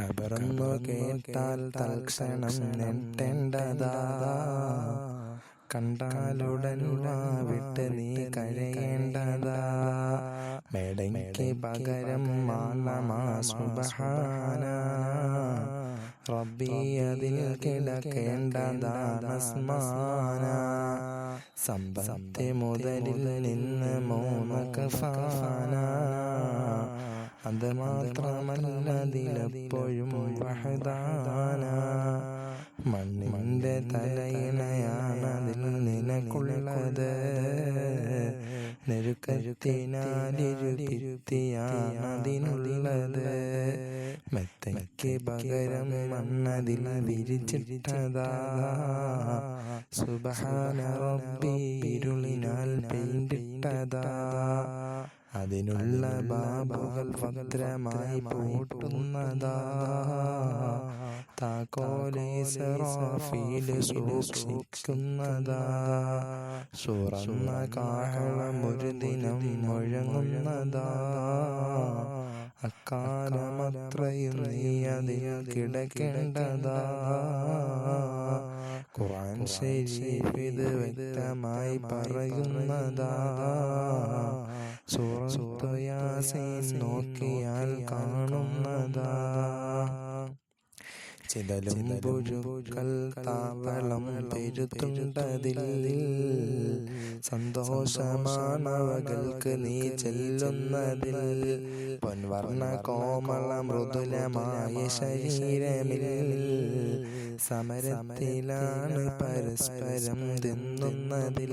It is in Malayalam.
കബറന്നു കേട്ടാൽ തൽക്ഷണം നെട്ടേണ്ടതാ കണ്ടാലുടൻ വിട്ട് നീ കരയേണ്ടതാ. മേടയ്ക്ക് പകരം മാലമാ സുബഹാന. റബ്ബി അതിൽ കിടക്കേണ്ടതാണ് സ്മാന സമ്പത്തി മുതലിൽ നിന്ന് മൂന്ന് കഫാന അത് മാത്രമല്ല അതിലെപ്പോഴും വഹദാന. മണ്ണിന്റെ തലയിണയാണതിൽ നിനക്കുള്ളത്. നെരുക്കരുത്തിനാലിരുത്തിയാണതിനുള്ളത് മെത്തയ്ക്ക് പകരം മണ്ണതിൽ വിരിച്ചിട്ടതാ. സുബഹാന പെയിന്റിട്ടതാ. അതിനുള്ള ബാബുകൾ ഭദ്രമായി പൂട്ടുന്നതാ. താക്കോലേസറോഫീൽ സൂക്ഷിക്കുന്നതാ. സുറന്ന കാഹളം ഒരു ദിനം മുഴങ്ങുന്നതാ. അക്കാലമത്രയും നീ അതിൽ കിടക്കേണ്ടതാ. ഖുർആൻ ശരീഫ് ഇത് വ്യക്തമായി പറയുന്നതാ. സൂറത്തു യാസീൻ നോക്കിയാൽ കാണുന്നതാ. ചിതലും പുഴുക്കൾ താവളം പെരുത്തുണ്ടതിൽ സന്തോഷമാണവകൾക്ക് നീ ചെല്ലുന്നതിൽ. പൊൻവർണ കോമള മൃദുലമായ ശരീരമിൽ സമരത്തിലാണ് പരസ്പരം തിന്നുന്നതിൽ.